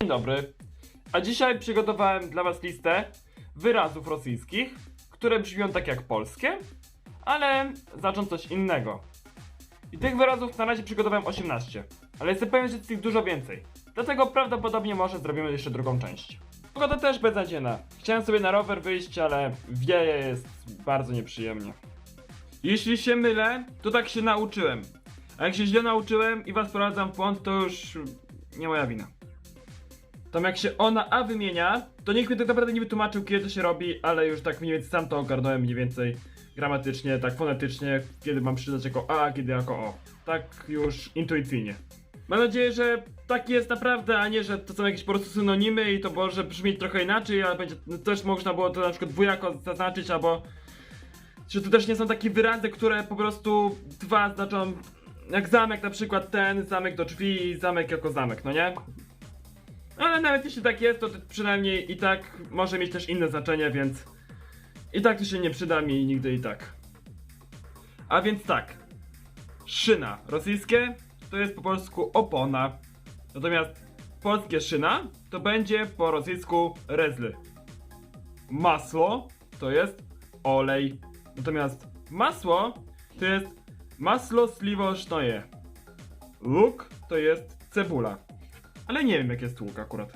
Dzień dobry. A dzisiaj przygotowałem dla Was listę wyrazów rosyjskich, które brzmią tak jak polskie, ale znaczą coś innego. I tych wyrazów na razie przygotowałem 18, ale jestem pewien, że jest ich dużo więcej. Dlatego prawdopodobnie może zrobimy jeszcze drugą część. Pogoda też beznadziejna. Chciałem sobie na rower wyjść, ale wieje jest bardzo nieprzyjemnie. Jeśli się mylę, to tak się nauczyłem. A jak się źle nauczyłem i was prowadzam w błąd, to już nie moja wina. Tam jak się ona A wymienia, to nikt mi tak naprawdę nie wytłumaczył, kiedy to się robi, ale już tak mniej więcej sam to ogarnąłem mniej więcej gramatycznie, tak fonetycznie, kiedy mam przydać jako A, kiedy jako O. Tak już intuicyjnie. Mam nadzieję, że tak jest naprawdę, a nie, że to są jakieś po prostu synonimy i to może brzmieć trochę inaczej, ale będzie, no, też można było to na przykład dwojako zaznaczyć, albo że to też nie są takie wyrazy, które po prostu dwa znaczą jak zamek na przykład ten, zamek do drzwi, zamek jako zamek, no nie? Ale nawet jeśli tak jest, to przynajmniej i tak może mieć też inne znaczenie, więc i tak to się nie przyda mi nigdy i tak. A więc tak. Szyna rosyjskie to jest po polsku opona. Natomiast polskie szyna to będzie po rosyjsku rezly. Masło to jest olej. Natomiast masło to jest masło sliwo sznoje. Luk to jest cebula. Ale nie wiem jak jest łuk akurat.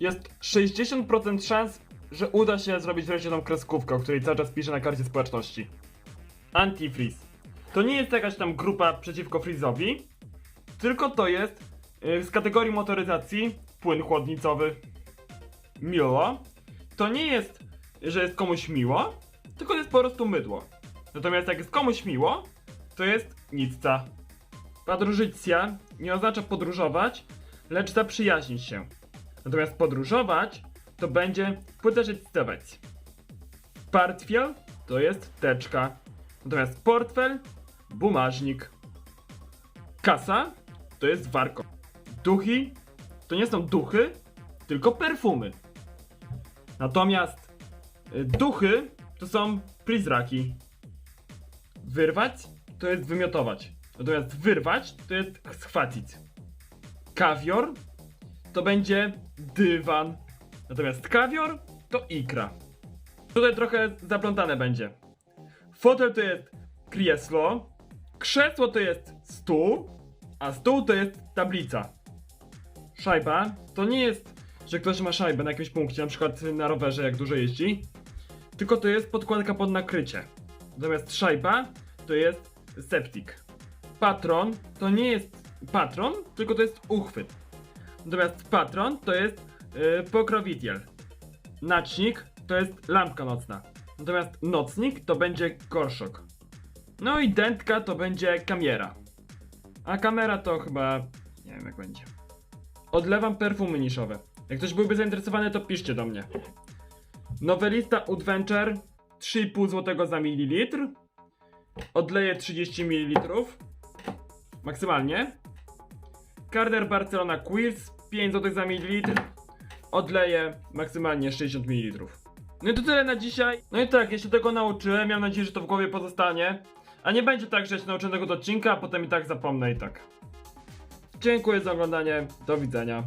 Jest 60% szans, że uda się zrobić wreszcie tą kreskówkę, o której cały czas piszę na karcie społeczności. Antifreeze. To nie jest jakaś tam grupa przeciwko frizowi, tylko to jest yy, z kategorii motoryzacji płyn chłodnicowy. Miło. To nie jest, że jest komuś miło, tylko jest po prostu mydło. Natomiast jak jest komuś miło, to jest nicca. Podróżycja nie oznacza podróżować, lecz zaprzyjaźnić się. Natomiast podróżować to będzie puteszycować. Portfiel to jest teczka. Natomiast portfel bumażnik. Kasa to jest warko. Duchy to nie są duchy, tylko perfumy. Natomiast y, duchy to są prizraki. Wyrwać to jest wymiotować. Natomiast wyrwać to jest schwacić. Kawior to będzie dywan. Natomiast kawior to ikra. Tutaj trochę zaplątane będzie. Fotel to jest krzesło. Krzesło to jest stół. A stół to jest tablica. Szajba to nie jest, że ktoś ma szajbę na jakimś punkcie, na przykład na rowerze, jak dużo jeździ. Tylko to jest podkładka pod nakrycie. Natomiast szajba to jest septik. Patron to nie jest patron, tylko to jest uchwyt. Natomiast patron to jest yy, pokrowiciel. Nacznik to jest lampka nocna. Natomiast nocnik to będzie gorszok. No i dętka to będzie kamiera. A kamera to chyba... nie wiem jak będzie. Odlewam perfumy niszowe. Jak ktoś byłby zainteresowany, to piszcie do mnie. Nowelista Adventure 3,5 zł za mililitr. Odleję 30 ml. Maksymalnie. Carder Barcelona Quiz 5 zł za mililitr. Odleję maksymalnie 60 ml. No i to tyle na dzisiaj. No i tak, ja się tego nauczyłem. Mam nadzieję, że to w głowie pozostanie. A nie będzie tak, że ja się nauczę tego odcinka, a potem i tak zapomnę i tak. Dziękuję za oglądanie. Do widzenia.